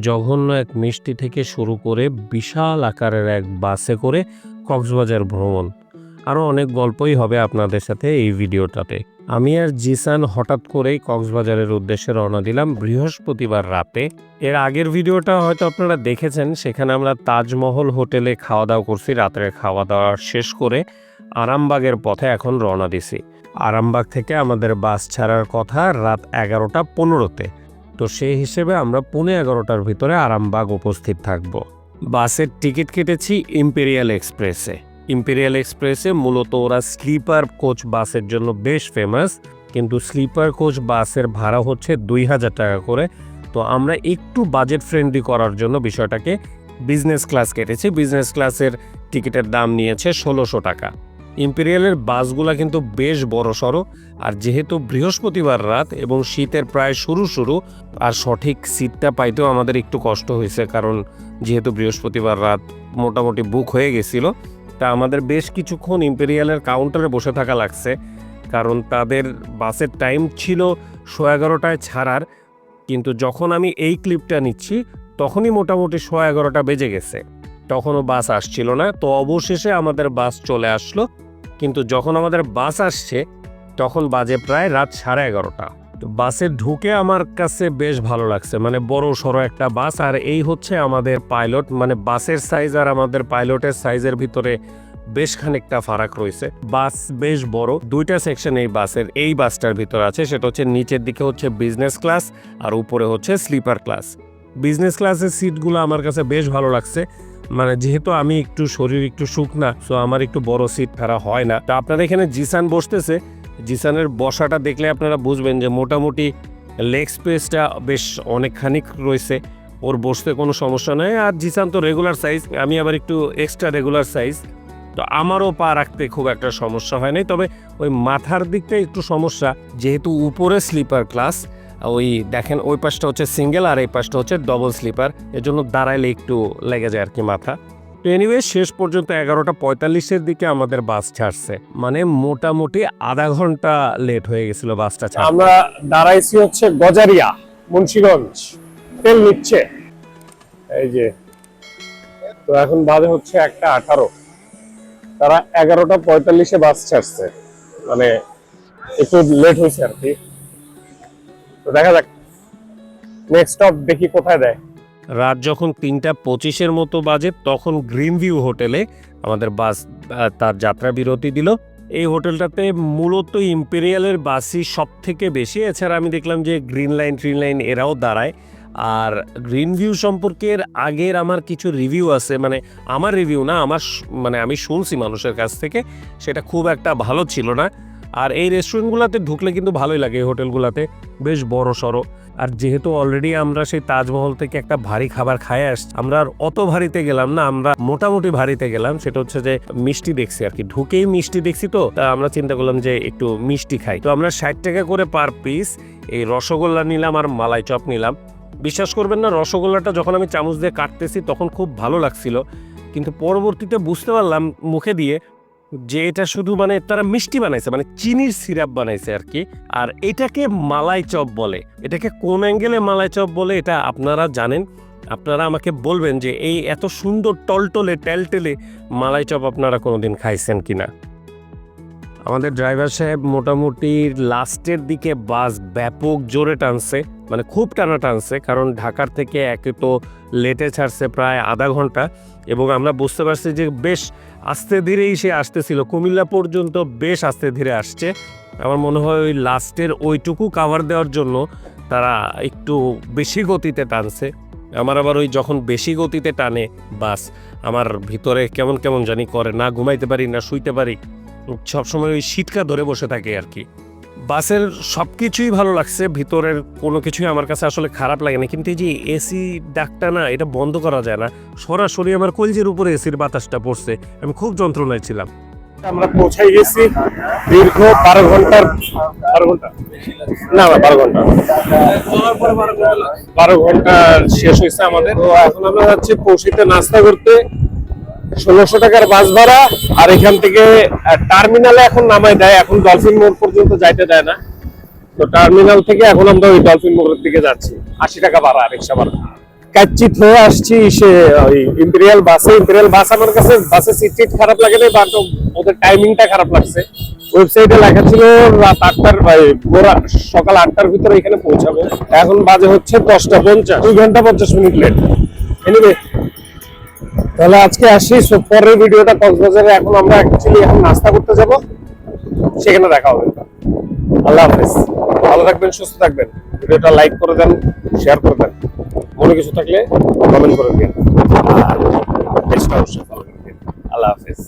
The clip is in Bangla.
জঘন্য এক মিষ্টি থেকে শুরু করে বিশাল আকারের এক বাসে করে কক্সবাজার ভ্রমণ। আরও অনেক গল্পই হবে আপনাদের সাথে এই ভিডিওটাতে। আমি আর জিসান হঠাৎ করেই কক্সবাজারের উদ্দেশ্যে রওনা দিলাম বৃহস্পতিবার রাতে। এর আগের ভিডিওটা হয়তো আপনারা দেখেছেন, সেখানে আমরা তাজমহল হোটেলে খাওয়া দাওয়া করছি, রাতের খাওয়া দাওয়া শেষ করে আরামবাগের পথে এখন রওনা দিছি। আরামবাগ থেকে আমাদের বাস ছাড়ার কথা রাত এগারোটা পনেরোতে। তো সেই হিসেবে আমরা পৌনে এগারোটার ভিতরে আরামবাগ উপস্থিত থাকব। বাসের টিকিট কেটেছি ইম্পেরিয়াল এক্সপ্রেসে। ইম্পেরিয়াল এক্সপ্রেসে মূলত ওরা স্লিপার কোচ বাসের জন্য বেশ ফেমাস কিন্তু স্লিপার কোচ বাসের ভাড়া হচ্ছে দুই হাজার টাকা করে। তো আমরা একটু বাজেট ফ্রেন্ডলি করার জন্য বিষয়টাকে বিজনেস ক্লাস কেটেছি। বিজনেস ক্লাসের টিকিটের দাম নিয়েছে ষোলোশো টাকা। ইম্পেরিয়ালের বাসগুলা কিন্তু বেশ বড় সড়ো আর যেহেতু বৃহস্পতিবার রাত এবং শীতের প্রায় শুরু শুরু, আর সঠিক সিটটা পাইতেও আমাদের একটু কষ্ট হয়েছে, কারণ যেহেতু বৃহস্পতিবার রাত মোটামুটি বুক হয়ে গেছিল, তা আমাদের বেশ কিছুক্ষণ ইম্পেরিয়ালের কাউন্টারে বসে থাকা লাগছে, কারণ তাদের বাসের টাইম ছিল শো এগারোটায় ছাড়ার, কিন্তু যখন আমি এই ক্লিপটা নিচ্ছি, তখনই মোটামুটি শো এগারোটা বেজে গেছে। তখনও বাস আসছিল না, তো অবশেষে আমাদের বাস চলে আসলো কিন্তু যখন আমাদের বাস আসছে, তখন বাজে প্রায় রাত সাড়ে এগারোটা। তো বাসে ঢুকে আমার কাছে বেশ ভালো লাগছে। মানে বড় সড়ো একটা বাস, আর এই হচ্ছে আমাদের পাইলট। মানে বাসের সাইজ আর আমাদের পাইলটের সাইজের ভিতরে বেশ খানিকটা ফারাক রয়েছে। বাস বেশ বড়, দুইটা সেকশন এই বাসের, এই বাসটার ভিতর আছে। সেটা হচ্ছে নিচের দিকে হচ্ছে বিজনেস ক্লাস আর উপরে হচ্ছে স্লিপার ক্লাস বিজনেস ক্লাসের সিটগুলো আমার কাছে বেশ ভালো লাগছে। মানে যেহেতু আমি একটু শরীর একটু শুকনা সো আমার একটু বড় সিট ফেরা হয় না। তো আপনারা এখানে জিসান বসতেছে। জিসানের বসাটা দেখলে আপনারা বুঝবেন যে মোটামুটি লেগ স্পেসটা বেশ অনেকখানি রয়েছে। ওর বসতে কোনো সমস্যা নেই। আর জিসান তো রেগুলার সাইজ আমি আবার একটু এক্সট্রা রেগুলার সাইজ তো আমারও পা রাখতে খুব একটা সমস্যা হয় নাই তবে ওই মাথার দিকটা একটু সমস্যা। যেহেতু উপরে স্লিপার ক্লাস ওই দেখেন, ওই পাশটা হচ্ছে সিঙ্গেল আর এই পাশটা হচ্ছে ডবল স্লিপার এর জন্য দাঁড়াইলে একটু লেগে যায় আর কি মাথা। তো এনিওয়ে শেষ পর্যন্ত এগারোটা পঁয়তাল্লিশের দিকে আমাদের বাস ছাড়ছে। মানে মোটামুটি আধা ঘণ্টা লেট হয়ে গেছিল বাসটা ছাড়া আমরা দাঁড়াইছি হচ্ছে গজারিয়া, মুন্সিগঞ্জ। তেল নিচ্ছে। এই যে, তো এখন বাজে হচ্ছে একটা আঠারো। তারা এগারোটা পঁয়তাল্লিশে বাস ছাড়ছে। মানে একটু লেট হয়েছে আর কি। দেখা যাক। নেক্সট স্টপ দেখি কোথায় দেয়। রাত যখন তিনটা পঁচিশের মতো বাজে, তখন গ্রিন ভিউ হোটেলে আমাদের বাস তার যাত্রা বিরতি দিল। এই হোটেলটাতে মূলত ইম্পেরিয়ালের বাসই সব থেকে বেশি। এছাড়া আমি দেখলাম যে গ্রিন লাইন ট্রিন লাইন এরাও দাঁড়ায়। আর গ্রিন ভিউ সম্পর্কের আগের আমার কিছু রিভিউ আছে। মানে আমার রিভিউ না, আমার মানে আমি শুনছি মানুষের কাছ থেকে। সেটা খুব একটা ভালো ছিল না। আর এই রেস্টুরেন্টগুলোতে ঢুকলে কিন্তু ভালোই লাগে, এই হোটেলগুলোতে বেশ বড় সড়ো। আর যেহেতু অলরেডি আমরা সেই তাজমহল থেকে একটা ভারী খাবার খাই আসছি, আমরা আর অত ভারীতে গেলাম না, আমরা মোটামুটি ভারীতে গেলাম। সেটা হচ্ছে যে মিষ্টি দেখছি আর কি। ঢুকেই মিষ্টি দেখছি তো, তা আমরা চিন্তা করলাম যে একটু মিষ্টি খাই। তো আমরা ষাট টাকা করে পার পিস এই রসগোল্লা নিলাম আর মালাই চপ নিলাম। বিশ্বাস করবেন না, রসগোল্লাটা যখন আমি চামচ দিয়ে কাটতেছি তখন খুব ভালো লাগছিল। কিন্তু পরবর্তীতে বুঝতে পারলাম মুখে দিয়ে যে এটা শুধু মানে তারা মিষ্টি বানাইছে মানে চিনির সিরাপ বানাইছে আর কি আর এটাকে মালাই চপ বলে। এটাকে কোন অ্যাঙ্গেলে মালাই চপ বলে এটা আপনারা জানেন। আপনারা আমাকে বলবেন যে এই এত সুন্দর টলটলে, টেলটেলে মালাই চপ আপনারা কোনোদিন খাইছেন কি না আমাদের ড্রাইভার সাহেব মোটামুটি লাস্টের দিকে বাস ব্যাপক জোরে টানছে মানে খুব টানা টানছে কারণ ঢাকার থেকে একে তো লেটে ছাড়ছে প্রায় আধা ঘণ্টা এবং আমরা বুঝতে পারছি যে বেশ আস্তে ধীরেই সে আসতেছিল। কুমিল্লা পর্যন্ত বেশ আস্তে ধীরে আসছে। আমার মনে হয় ওই লাস্টের ওইটুকু কাভার দেওয়ার জন্য তারা একটু বেশি গতিতে টানছে। আমার আবার ওই যখন বেশি গতিতে টানে বাস, আমার ভিতরে কেমন কেমন জানি করে, না ঘুমাইতে পারি, না শুইতে পারি, সবসময় ওই শীতকা ধরে বসে থাকে আর কি। বাসের সব কিছুই ভালো লাগছে, ভিতরের কোনো কিছুই আমার কাছে আসলে খারাপ লাগে না। কিন্তু এই যে এসি ডাকটা না, এটা বন্ধ করা যায় না। সরাসরি আমার কলজের উপরে এসির বাতাসটা পড়ছে। আমি খুব যন্ত্রণায় ছিলাম। আমরা পৌঁছাই গেছি দীর্ঘ বারো ঘণ্টার বারো ঘণ্টা? না না, বারো ঘণ্টা। বারো ঘণ্টা শেষ হয়েছে আমাদের। তো এখন আমরা যাচ্ছি পৌঁছিতে নাস্তা করতে। ষোলোশো টাকার বাস ভাড়া, আর এখান থেকে টার্মিনালে এখন নামাই দেয়, এখন ডলফিন মোড় পর্যন্ত যাইতে দেয় না। তো টার্মিনাল থেকে এখন আমরা ওই ডলফিন মোড়ের দিকে যাচ্ছি, আশি টাকা ভাড়া, রিক্সা ভাড়া। কাচ্চিত হয়ে আসছি, সে, ওই ইম্পেরিয়াল বাসে ইম্পেরিয়াল বাস আমার কাছে বাসে সিট টিট খারাপ লাগে না বাট ওদের টাইমিংটা খারাপ লাগছে। ওয়েবসাইটে লেখা ছিল, রাত আটটার বা সকাল আটটার ভিতরে এখানে পৌঁছাবো। এখন বাজে হচ্ছে দশটা পঞ্চাশ। দুই ঘণ্টা পঞ্চাশ মিনিট লেট এনিওয়ে তাহলে আজকে আসি। পরের ভিডিওটা কক্সবাজারে। এখন আমরা অ্যাকচুয়ালি এখন নাস্তা করতে যাব। সেখানে দেখা হবে। আল্লাহ হাফেজ। ভালো থাকবেন, সুস্থ থাকবেন। ভিডিওটা লাইক করে দেন শেয়ার করে দেন। মনে কিছু থাকলে কমেন্ট করে দিন। আর অবশ্যই ফলো করে দিন। আল্লাহ হাফেজ।